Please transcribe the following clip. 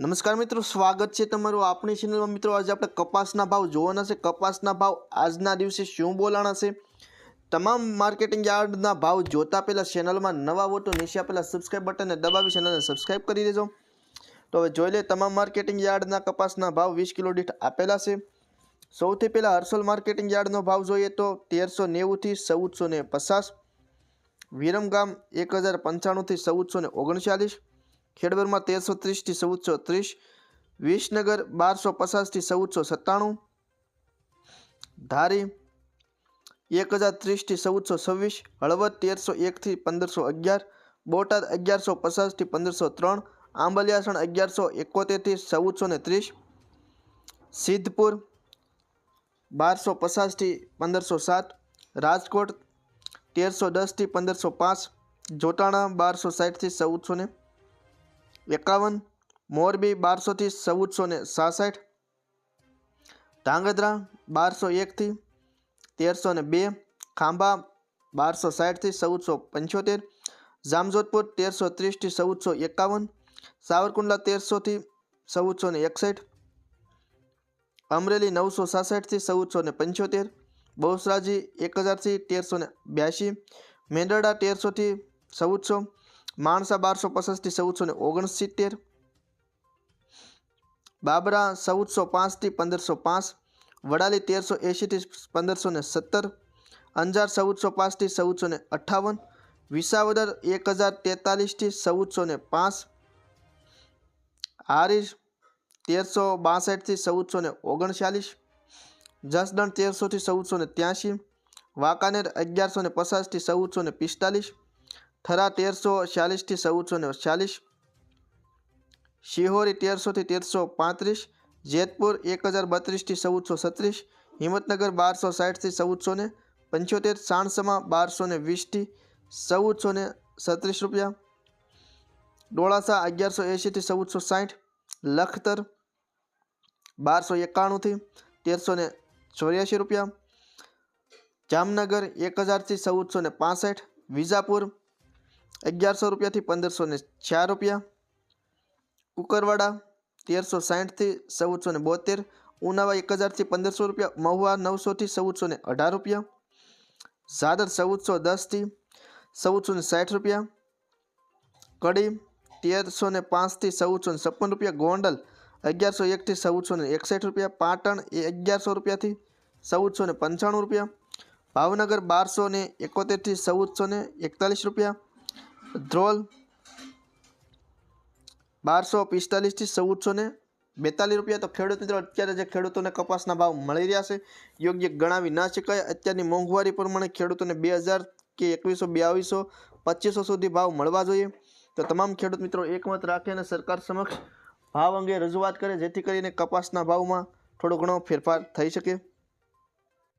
નમસ્કાર મિત્રો, સ્વાગત છે તમારું આપણી ચેનલમાં મિત્રો, આજે આપણે કપાસના ભાવ જોવાના છે. કપાસના ભાવ આજના દિવસે શું બોલાણા છે? તમામ માર્કેટિંગ યાર્ડના ભાવ જોતા પહેલાં ચેનલમાં નવા વોટો નીચે આપેલા સબસ્ક્રાઈબ બટનને દબાવી ચેનલને સબસ્ક્રાઈબ કરી દેજો. તો હવે જોઈ લે, તમામ માર્કેટિંગ યાર્ડના કપાસના ભાવ વીસ કિલો દીઠ આપેલા છે. સૌથી પહેલાં હર્સોલ માર્કેટિંગ યાર્ડનો ભાવ જોઈએ તો તેરસો નેવુંથી ચૌદસો ને પચાસ, વિરમગામ એક હજાર પંચાણુંથી ચૌદસો ને ઓગણચાલીસ ખેડબરમાં તેરસો ત્રીસથી ચૌદસો ત્રીસ, વિસનગર બારસો પચાસથી ચૌદસો સત્તાણું, ધારી એક હજાર ત્રીસથી ચૌદસો છવ્વીસ, હળવદ તેરસો એકથી પંદરસો અગિયાર, બોટાદ અગિયારસો પચાસથી પંદરસો ત્રણ, આંબલિયાસણ અગિયારસો એકોતેરથી ચૌદસો ને ત્રીસ, સિદ્ધપુર બારસો પચાસથી પંદરસો સાત, રાજકોટ તેરસો દસથી પંદરસો પાંચ, જોટાણા બારસો સાઠથી ચૌદસો ને એકાવન, મોરબી બારસોથી ચૌદસો ને સાસઠ, ધાંગધ્રા બારસો એકથી તેરસો ને બે, ખાંભા બારસો સાઠથી ચૌદસો પંચોતેર, જામજોધપુર તેરસો ત્રીસથી ચૌદસો એકાવન, સાવરકુંડલા તેરસોથી ચૌદસો ને એકસઠ, અમરેલી નવસો સાસઠથી ચૌદસો ને પંચોતેર, બહુસરાજી એક હજારથી તેરસો ને બ્યાસી, મેંદરડા તેરસોથી ચૌદસો માણસા બારસો પચાસથી ચૌદસો ને ઓગણસિત્તેર. બાબરા ચૌદસો પાંચથી પંદરસો પાંચ. વડાલી તેરસો એંશીથી પંદરસો ને સત્તર. અંજાર ચૌદસો પાંચથી ચૌદસો ને અઠ્ઠાવન વિસાવદર એક હજાર તેતાલીસથી ચૌદસો ને પાંચ. હારીજ તેરસો બાસઠથી ચૌદસો ને ઓગણચાલીસ. જસદણ તેરસોથી ચૌદસો ને ત્યાંશી. વાંકાનેર અગિયારસો ને પચાસથી ચૌદસો ને પિસ્તાલીસ. થરા તેરસો છ્યાલીસથી ચૌદસો ને છ્યાલીસ, શિહોરી તેરસોથી તેરસો પાંત્રીસ, જેતપુર એક હજાર બત્રીસથી ચૌદસો છત્રીસ, હિંમતનગર બારસો સાઠથી ચૌદસો ને પંચોતેર, સાણસમાં બારસો ને વીસથી ચૌદસો ને છત્રીસ રૂપિયા, ડોળાસા અગિયારસો એંશીથી ચૌદસો સાઠ લખતર બારસો એકાણુંથી તેરસો ને ચોર્યાસી રૂપિયા, જામનગર એક હજારથી ચૌદસો ને પાસઠ, વિજાપુર અગિયારસો રૂપિયાથી પંદરસો ને ચાર રૂપિયા. કુકરવાડા, તેરસો સાઠથી ચૌદસો ને બોતેર. ઉનાવા એક હજારથી પંદરસો રૂપિયા. મહુવા નવસોથી ચૌદસો ને અઢાર રૂપિયા. ઝાદર ચૌદસો દસથી ચૌદસો ને સાઠ રૂપિયા. કડી તેરસો ને પાંચથી ચૌદસો ને છપ્પન રૂપિયા. ગોંડલ, અગિયારસો એકથી ચૌદસો ને એકસઠ રૂપિયા. પાટણ એ અગિયારસો રૂપિયાથી ચૌદસો ને પંચાણું રૂપિયા. ભાવનગર બારસો ને એકોતેરથી ચૌદસો ને એકતાલીસ રૂપિયા. ધ્રોલ, બારસો પિસ્તાલીસથી ચૌદસો ને બેતાલીસ રૂપિયા. તો ખેડૂત મિત્રો, અત્યારે જે ખેડૂતોને કપાસના ભાવ મળી રહ્યા છે, યોગ્ય ગણાવી ના શકાય. અત્યારની મોંઘવારી પ્રમાણે ખેડૂતોને બે હજાર કે એકવીસો બાવીસો પચીસો સુધી ભાવ મળવા જોઈએ. તો તમામ ખેડૂત મિત્રો, એકમત રાખે અને સરકાર સમક્ષ ભાવ અંગે રજૂઆત કરે, જેથી કરીને કપાસના ભાવમાં થોડો ઘણો ફેરફાર થઈ શકે.